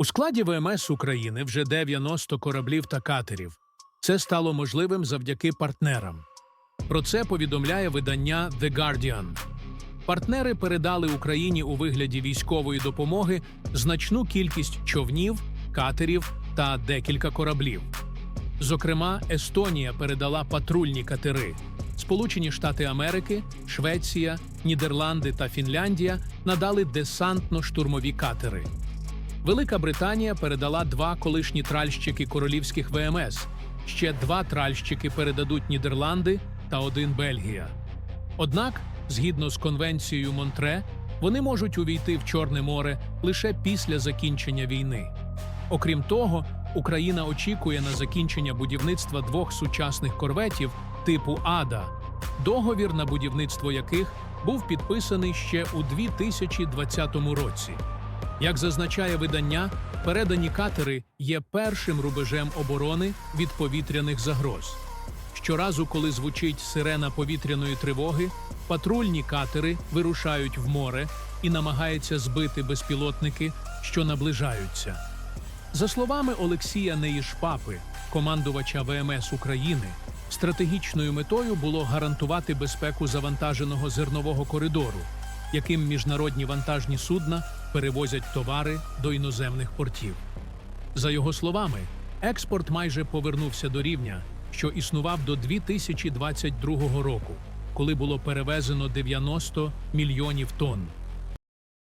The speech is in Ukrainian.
У складі ВМС України вже 90 кораблів та катерів. Це стало можливим завдяки партнерам. Про це повідомляє видання The Guardian. Партнери передали Україні у вигляді військової допомоги значну кількість човнів, катерів та декілька кораблів. Зокрема, Естонія передала патрульні катери. Сполучені Штати Америки, Швеція, Нідерланди та Фінляндія надали десантно-штурмові катери. Велика Британія передала два колишні тральщики королівських ВМС. Ще два тральщики передадуть Нідерланди та один Бельгія. Однак, згідно з конвенцією Монтре, вони можуть увійти в Чорне море лише після закінчення війни. Окрім того, Україна очікує на закінчення будівництва двох сучасних корветів типу Ада, договір на будівництво яких був підписаний ще у 2020 році. Як зазначає видання, передані катери є першим рубежем оборони від повітряних загроз. Щоразу, коли звучить сирена повітряної тривоги, патрульні катери вирушають в море і намагаються збити безпілотники, що наближаються. За словами Олексія Неїшпапи, командувача ВМС України, стратегічною метою було гарантувати безпеку завантаженого зернового коридору, яким міжнародні вантажні судна перевозять товари до іноземних портів. За його словами, експорт майже повернувся до рівня, що існував до 2022 року, коли було перевезено 90 мільйонів тонн.